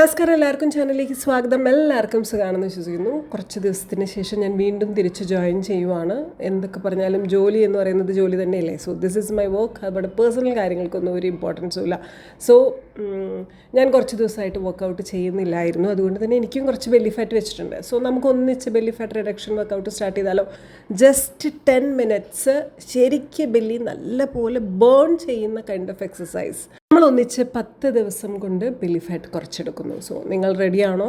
നമസ്കാരം എല്ലാവർക്കും ചാനലിലേക്ക് സ്വാഗതം. എല്ലാവർക്കും സുഖമാണെന്ന് വിശ്വസിക്കുന്നു. കുറച്ച് ദിവസത്തിന് ശേഷം ഞാൻ വീണ്ടും തിരിച്ച് ജോയിൻ ചെയ്യുവാണ്. എന്തൊക്കെ പറഞ്ഞാലും ജോലി എന്ന് പറയുന്നത് ജോലി തന്നെയല്ലേ? So this is my work അതുപോലെ പേഴ്സണൽ കാര്യങ്ങൾക്കൊന്നും ഒരു ഇമ്പോർട്ടൻസും ഇല്ല. സോ ഞാൻ കുറച്ച് ദിവസമായിട്ട് വർക്കൗട്ട് ചെയ്യുന്നില്ലായിരുന്നു. അതുകൊണ്ട് തന്നെ എനിക്കും കുറച്ച് ബെല്ലി ഫാറ്റ് വെച്ചിട്ടുണ്ട്. സോ നമുക്ക് ഒന്നിച്ച് belly fat reduction workout start ചെയ്താലോ? ജസ്റ്റ് ടെൻ മിനിറ്റ്സ് ശരിക്കും ബെല്ലി നല്ലപോലെ ബേൺ ചെയ്യുന്ന കൈൻഡ് ഓഫ് എക്സസൈസ് നമ്മൾ ഒന്നിച്ച് പത്ത് ദിവസം കൊണ്ട് ബെല്ലി ഫാറ്റ് കുറച്ചെടുക്കുന്നു. സോ നിങ്ങൾ റെഡിയാണോ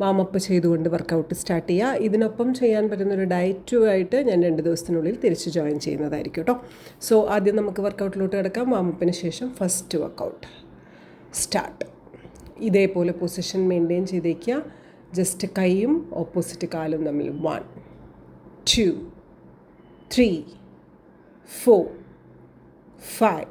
വാമപ്പ് ചെയ്തുകൊണ്ട് വർക്കൗട്ട് സ്റ്റാർട്ട് ചെയ്യുക. ഇതിനൊപ്പം ചെയ്യാൻ പറ്റുന്ന ഒരു ഡയറ്റുമായിട്ട് ഞാൻ രണ്ട് ദിവസത്തിനുള്ളിൽ തിരിച്ച് ജോയിൻ ചെയ്യുന്നതായിരിക്കും കേട്ടോ സോ ആദ്യം നമുക്ക് വർക്കൗട്ടിലോട്ട് കിടക്കാം. വാമപ്പിന് ശേഷം ഫസ്റ്റ് വർക്കൗട്ട് സ്റ്റാർട്ട് ഇതേപോലെ പൊസിഷൻ മെയിന്റെയിൻ ചെയ്തേക്കുക. ജസ്റ്റ് കൈയും ഓപ്പോസിറ്റ് കാലും തമ്മിൽ. One two three four five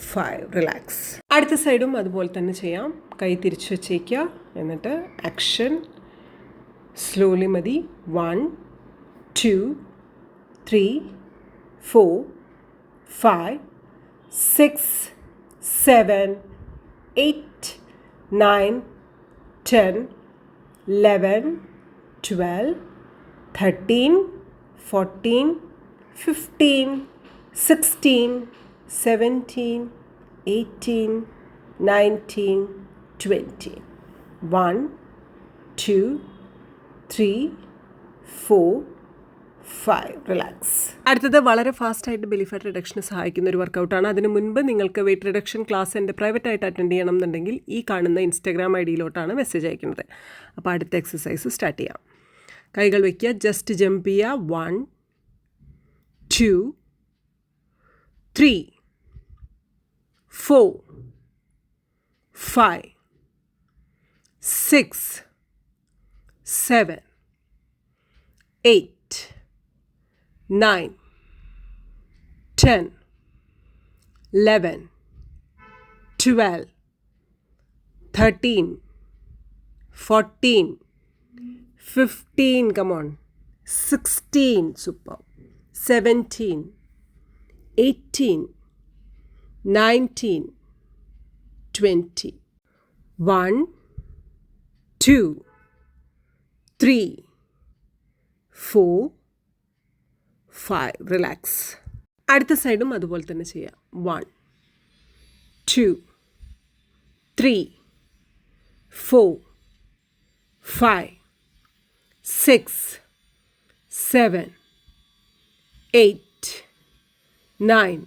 five relax അടുത്ത സൈഡും അതുപോലെ തന്നെ ചെയ്യാം. കൈ തിരിച്ചു വച്ചേക്കുക. എന്നിട്ട് ആക്ഷൻ സ്ലോലി മതി. One two three four five six seven eight nine ten eleven twelve thirteen fourteen fifteen sixteen 17, 18, 19, 20. 1, 2, 3, 4, 5. Relax അടുത്തത് വളരെ ഫാസ്റ്റായിട്ട് ബെലി ഫാറ്റ് റിഡക്ഷന് സഹായിക്കുന്ന ഒരു വർക്കൗട്ടാണ് അതിന് മുൻപ് നിങ്ങൾക്ക് വെയിറ്റ് റിഡക്ഷൻ ക്ലാസ് എന്റെ പ്രൈവറ്റ് ആയിട്ട് അറ്റൻഡ് ചെയ്യണം എന്നുണ്ടെങ്കിൽ ഈ കാണുന്ന ഇൻസ്റ്റാഗ്രാം ഐ ഡിയിലോട്ടാണ് മെസ്സേജ് അയക്കുന്നത്. അപ്പോൾ അടുത്ത എക്സസൈസ് സ്റ്റാർട്ട് ചെയ്യാം. കൈകൾ വയ്ക്കുക ജസ്റ്റ് ജമ്പ് ചെയ്യുക. One two three four, five, six, seven, eight, nine, ten, eleven, twelve, thirteen, fourteen, fifteen, come on, sixteen, super, seventeen, eighteen. 19, 20. 1, 2, 3, 4, 5. Relax അടുത്ത സൈഡും അതുപോലെ തന്നെ ചെയ്യാം. One two three four five six seven eight nine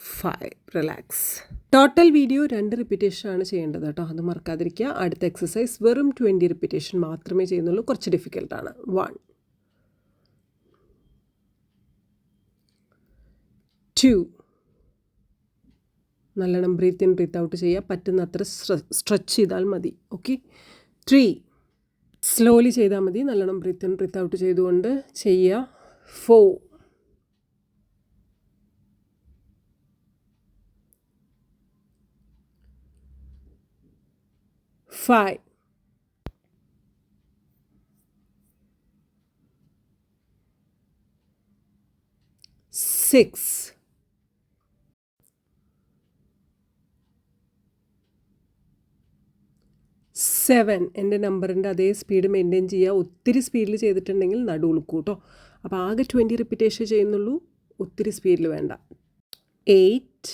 five relax total video രണ്ട് repetition ആണ് ചെയ്യേണ്ടത് കേട്ടോ. അത് മറക്കാതിരിക്കുക. അടുത്ത എക്സസൈസ് വെറും ട്വന്റി റിപ്പീറ്റേഷൻ മാത്രമേ ചെയ്യുന്നുള്ളൂ. കുറച്ച് ഡിഫിക്കൽട്ടാണ് വൺ ടു നല്ലോണം ബ്രീത്ത് ഇൻ ബ്രീത്ത് ഔട്ട് ചെയ്യുക. പറ്റുന്നത്ര സ്ട്രെച്ച് ചെയ്താൽ മതി. ഓക്കെ ത്രീ സ്ലോലി ചെയ്താൽ മതി. നല്ലോണം ബ്രീത്ത് ഇൻ ബ്രീത്ത് ഔട്ട് ചെയ്തുകൊണ്ട് ചെയ്യുക. ഫോർ five, six, സെവൻ എന്റെ നമ്പറിന്റെ അതേ സ്പീഡ് മെയിന്റെയിൻ ചെയ്യുക ഒത്തിരി സ്പീഡിൽ ചെയ്തിട്ടുണ്ടെങ്കിൽ നടുവുളുക്കൂ കേട്ടോ അപ്പോൾ ആകെ ട്വന്റി റിപ്പീറ്റേഷൻ ചെയ്യുന്നുള്ളൂ. ഒത്തിരി സ്പീഡിൽ വേണ്ട. Eight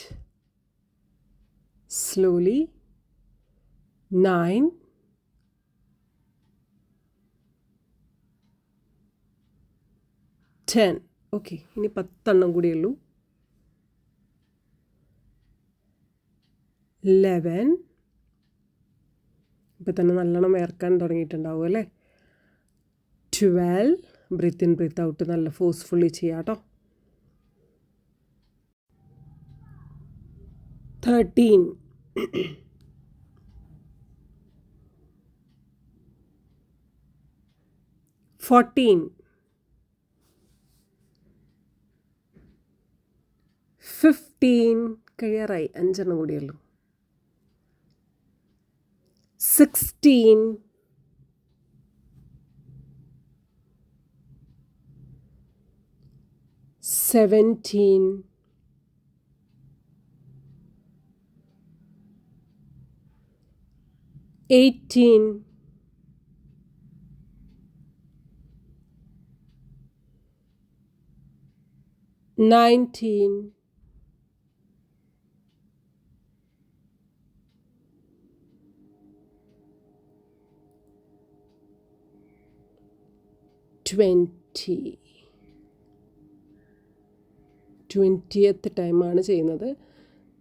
slowly nine, ten. Okay ഇനി പത്തെണ്ണം കൂടിയുള്ളൂ ലെവൻ ഇപ്പം തന്നെ നല്ലോണം വേർക്കാൻ തുടങ്ങിയിട്ടുണ്ടാവും അല്ലേ? Twelve breathe in breathe out നല്ല ഫോഴ്സ്ഫുള്ളി ചെയ്യാം കേട്ടോ. തേർട്ടീൻ ഫോർട്ടീൻ ഫിഫ്റ്റീൻ കഴിയാറായി അഞ്ചെണ്ണം കൂടിയുള്ളൂ. Sixteen seventeen eighteen nineteen, twenty twentieth ടൈമാണ് ചെയ്യുന്നത്.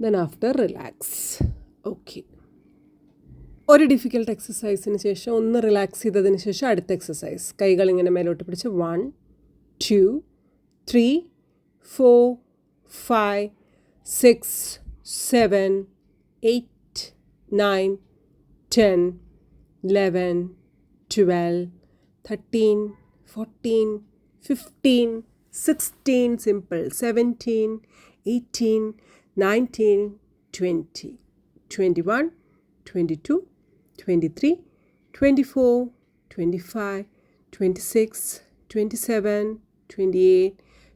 ദെൻ ആഫ്റ്റർ റിലാക്സ് ഓക്കെ ഒരു ഡിഫിക്കൽട്ട് എക്സസൈസിന് ശേഷം ഒന്ന് റിലാക്സ് ചെയ്തതിന് ശേഷം അടുത്ത എക്സസൈസ് കൈകൾ ഇങ്ങനെ മേലോട്ട് പിടിച്ച്. One two three four, five, six, seven, eight, nine, ten, eleven, twelve, thirteen, fourteen, fifteen, sixteen, simple, seventeen, eighteen, nineteen, twenty, twenty-one, twenty-two, twenty-three, twenty-four, twenty-five, twenty-six, twenty-seven, twenty-eight.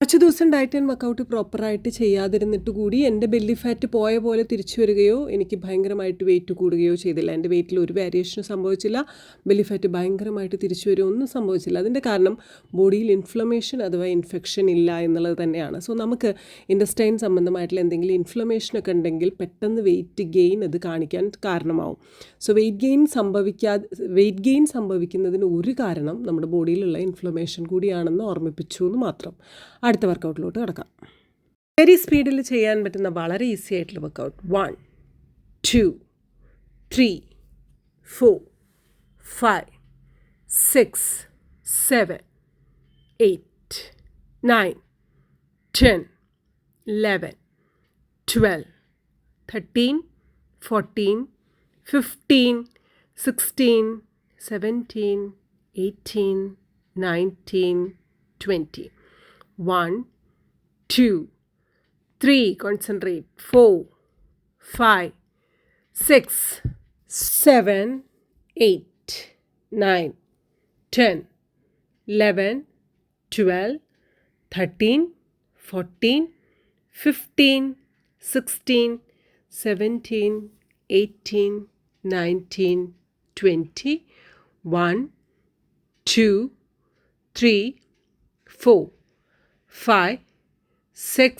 കുറച്ച് ദിവസം diet and workout പ്രോപ്പറായിട്ട് ചെയ്യാതിരുന്നിട്ട് കൂടി എന്റെ belly fat പോയ പോലെ തിരിച്ചു വരികയോ എനിക്ക് ഭയങ്കരമായിട്ട് വെയിറ്റ് കൂടുകയോ ചെയ്തില്ല. എന്റെ വെയിറ്റിൽ ഒരു വേരിയേഷനും സംഭവിച്ചില്ല. ബെല്ലി ഫാറ്റ് ഭയങ്കരമായിട്ട് തിരിച്ചു വരികയോ ഒന്നും സംഭവിച്ചില്ല. അതിന്റെ കാരണം ബോഡിയിൽ ഇൻഫ്ലമേഷൻ അഥവാ ഇൻഫെക്ഷൻ ഇല്ല എന്നുള്ളത് തന്നെയാണ്. സോ നമുക്ക് ഇൻഡസ്റ്റൈൻ സംബന്ധമായിട്ടുള്ള എന്തെങ്കിലും ഇൻഫ്ലമേഷനൊക്കെ ഉണ്ടെങ്കിൽ പെട്ടെന്ന് വെയിറ്റ് ഗെയിൻ അത് കാണിക്കാൻ കാരണമാവും. സോ വെയിറ്റ് ഗെയിൻ സംഭവിക്കാതെ വെയിറ്റ് ഗെയിൻ സംഭവിക്കുന്നതിന് ഒരു കാരണം നമ്മുടെ ബോഡിയിലുള്ള ഇൻഫ്ലമേഷൻ കൂടിയാണെന്ന് ഓർമ്മിപ്പിച്ചു എന്ന് മാത്രം. അടുത്ത വർക്കൗട്ടിലോട്ട് കിടക്കാം. വെരി സ്പീഡിൽ ചെയ്യാൻ പറ്റുന്ന വളരെ ഈസി ആയിട്ടുള്ള workout one two three four five six seven eight nine ten eleven twelve thirteen fourteen fifteen sixteen seventeen eighteen nineteen twenty one, two, three, concentrate, four, five, six, seven, eight, nine, ten, eleven, twelve, thirteen, fourteen, fifteen, sixteen, seventeen, eighteen, nineteen, twenty, one, two, three, four. Five, six,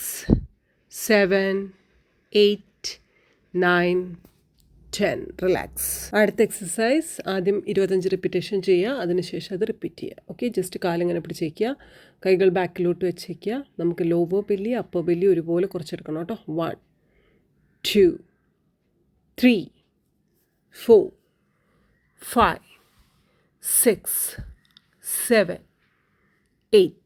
seven, eight, nine, ten relax അടുത്ത exercise ആദ്യം ഇരുപത്തഞ്ച് repetition ചെയ്യുക. അതിനുശേഷം അത് repeat ചെയ്യുക. Okay just കാലിങ്ങനെ പിടിച്ചേക്കുക. കൈകൾ ബാക്കിലോട്ട് വെച്ചേക്കുക. നമുക്ക് ലോവോ ബെല്ലി അപ്പോ ബെല്ലി ഒരുപോലെ കുറച്ചെടുക്കണം കേട്ടോ. One two three four five six seven eight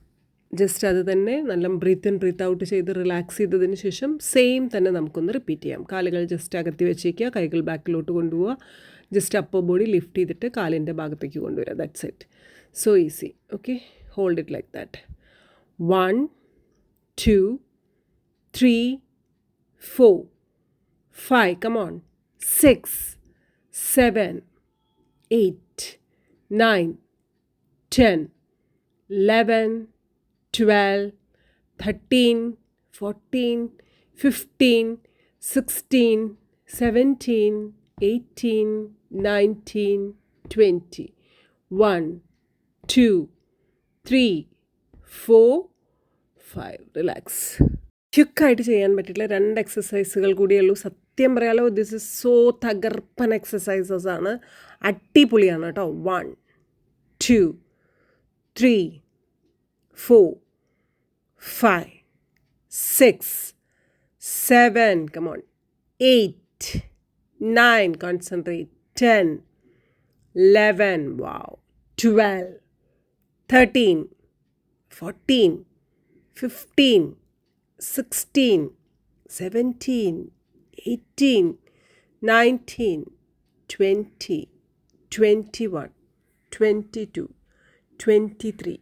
Just അത് തന്നെ നല്ല ബ്രീത്ത് ഇൻ ബ്രീത്ത് ഔട്ട് ചെയ്ത് റിലാക്സ് ചെയ്തതിന് ശേഷം സെയിം തന്നെ നമുക്കൊന്ന് റിപ്പീറ്റ് ചെയ്യാം. കാലുകൾ ജസ്റ്റ് അകത്തി വെച്ചേക്കുക കൈകൾ ബാക്കിലോട്ട് കൊണ്ടുപോവുക. ജസ്റ്റ് അപ്പർ ബോഡി ലിഫ്റ്റ് ചെയ്തിട്ട് കാലിന്റെ ഭാഗത്തേക്ക് കൊണ്ടുവരിക. That's it so easy okay hold it like that one two three four five come on six seven eight nine ten eleven twelve thirteen fourteen fifteen sixteen seventeen eighteen nineteen twenty one two three four five relax ക്യുക്കായിട്ട് ചെയ്യാൻ പറ്റില്ല രണ്ട് എക്സസൈസുകൾ കൂടിയുള്ളൂ സത്യം പറയാലോ this is so തകർപ്പൻ exercises ആണ്. അടിപൊളിയാണ് കേട്ടോ. One two three four, five, six, seven, come on, eight, nine, concentrate, ten, eleven, wow, twelve, thirteen, fourteen, fifteen, sixteen, seventeen, eighteen, nineteen, twenty, twenty-one, twenty-two, twenty-three.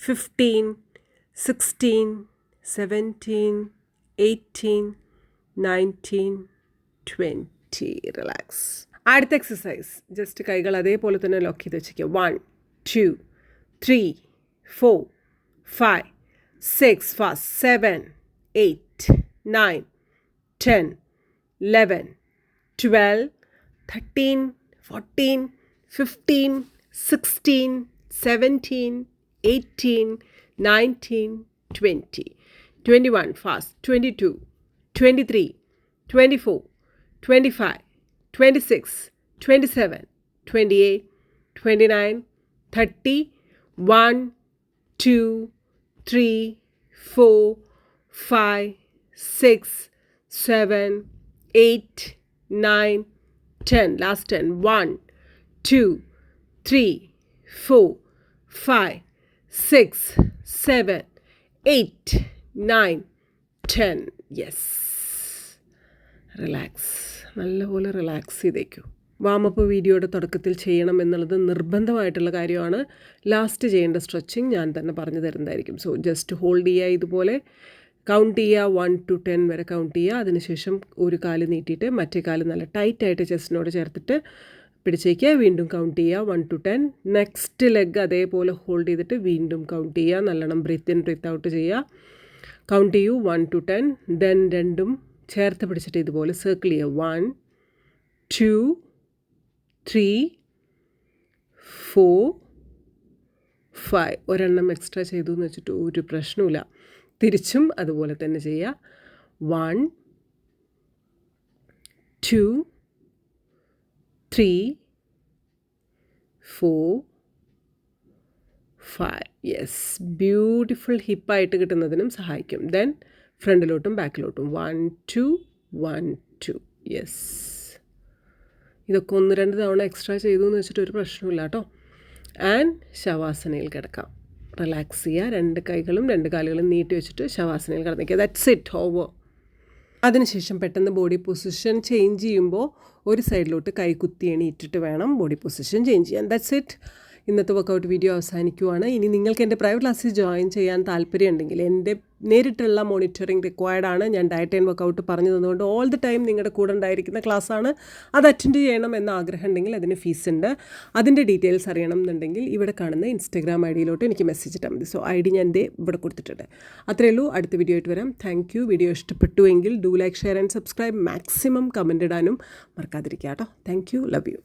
fifteen sixteen seventeen eighteen nineteen twenty relax അടുത്ത exercise just കൈകൾ അതേപോലെ തന്നെ lock ചെയ്ത് വെച്ചിരിക്കുക. One two three four five six fast seven eight nine ten eleven twelve thirteen fourteen fifteen sixteen seventeen 18, 19, 20, 21, fast, 22, 23, 24, 25, 26, 27, 28, 29, 30, 1, 2, 3, 4, 5, 6, 7, 8, 9, 10. Last 10. 1, 2, 3, 4, 5, six seven eight nine ten yes relax നല്ലപോലെ relax ചെയ്തേക്കൂ. Warm up വീഡിയോയുടെ തുടക്കത്തിൽ ചെയ്യണം എന്നുള്ളത് നിർബന്ധമായിട്ടുള്ള കാര്യമാണ്. ലാസ്റ്റ് ചെയ്യേണ്ട സ്ട്രെച്ചിങ് ഞാൻ തന്നെ പറഞ്ഞു തരുന്നതായിരിക്കും. സോ ജസ്റ്റ് ഹോൾഡ് ചെയ്യുക ഇതുപോലെ. കൗണ്ട് ചെയ്യുക വൺ ടു ടെൻ വരെ കൗണ്ട് ചെയ്യുക അതിനുശേഷം ഒരു കാൽ നീട്ടിയിട്ട് മറ്റേ കാൽ നല്ല ടൈറ്റായിട്ട് ചെസ്റ്റിനോട് ചേർത്തിട്ട് പിടിച്ചേക്കുക വീണ്ടും കൗണ്ട് ചെയ്യുക one two ten next leg അതേപോലെ ഹോൾഡ് ചെയ്തിട്ട് വീണ്ടും കൗണ്ട് ചെയ്യുക നല്ലോണം ബ്രീത്ത് ഇൻ ബ്രീത്ത് ഔട്ട് ചെയ്യുക കൗണ്ട് ചെയ്യൂ. വൺ ടു ടെൻ ദെൻ രണ്ടും ചേർത്ത് പിടിച്ചിട്ട് ഇതുപോലെ സർക്കിൾ ചെയ്യുക one two three four five ഒരെണ്ണം എക്സ്ട്രാ ചെയ്തു എന്ന് വെച്ചിട്ട് ഒരു പ്രശ്നമില്ല തിരിച്ചും അതുപോലെ തന്നെ ചെയ്യുക one two three four five yes beautiful ഹിപ്പായിട്ട് കിട്ടുന്നതിനും സഹായിക്കും. ദെൻ ഫ്രണ്ടിലോട്ടും ബാക്കിലോട്ടും. One two one two yes ഇതൊക്കെ ഒന്ന് രണ്ട് തവണ എക്സ്ട്രാ ചെയ്തു എന്ന് വെച്ചിട്ട് ഒരു പ്രശ്നമില്ല കേട്ടോ. ആൻഡ് ശവാസനയിൽ കിടക്കാം. റിലാക്സ് ചെയ്യുക. രണ്ട് കൈകളും രണ്ട് കാലുകളും നീട്ടി വെച്ചിട്ട് ശവാസനയിൽ കിടന്നിക്കുക ദാറ്റ്സ് ഇറ്റ് ഓവർ അതിനുശേഷം പെട്ടെന്ന് ബോഡി പൊസിഷൻ ചേഞ്ച് ചെയ്യുമ്പോൾ ഒരു സൈഡിലോട്ട് കൈ കുത്തി എണീറ്റിട്ട് വേണം ബോഡി പൊസിഷൻ ചേഞ്ച് ചെയ്യാൻ. ദാറ്റ്സ് ഇറ്റ് ഇന്നത്തെ വർക്കൗട്ട് വീഡിയോ അവസാനിക്കുവാണ്. ഇനി നിങ്ങൾക്ക് എന്റെ പ്രൈവറ്റ് ക്ലാസ്സിൽ ജോയിൻ ചെയ്യാൻ താല്പര്യമുണ്ടെങ്കിൽ എന്റെ നേരിട്ടുള്ള മോണിറ്ററിംഗ് റിക്വയർഡ് ആണ്. ഞാൻ ഡയറ്റ് ആൻഡ് വർക്കൗട്ട് പറഞ്ഞു തന്നുകൊണ്ട് ഓൾ ദി ടൈം നിങ്ങളുടെ കൂടെ ഉണ്ടായിരിക്കുന്ന ക്ലാസ്സാണ് അത് അറ്റൻഡ് ചെയ്യണം എന്ന ആഗ്രഹം ഉണ്ടെങ്കിൽ അതിന് ഫീസ് ഉണ്ട്. അതിന്റെ ഡീറ്റെയിൽസ് അറിയണം എന്നുണ്ടെങ്കിൽ ഇവിടെ കാണുന്ന ഇൻസ്റ്റാഗ്രാം ഐ ഡിയിലോട്ട് എനിക്ക് മെസ്സേജ് ഇട്ടാൽ മതി. സോ ഐ ഡി ഞാൻ ദേ ഇവിടെ കൊടുത്തിട്ടുണ്ട്. അത്രയേ ഉള്ളൂ. അടുത്ത വീഡിയോ ആയിട്ട് വരാം. താങ്ക് യു വീഡിയോ ഇഷ്ടപ്പെട്ടുവെങ്കിൽ do like share and subscribe maximum comment ഇടാനും മറക്കാതിരിക്കുക കേട്ടോ. Thank you love you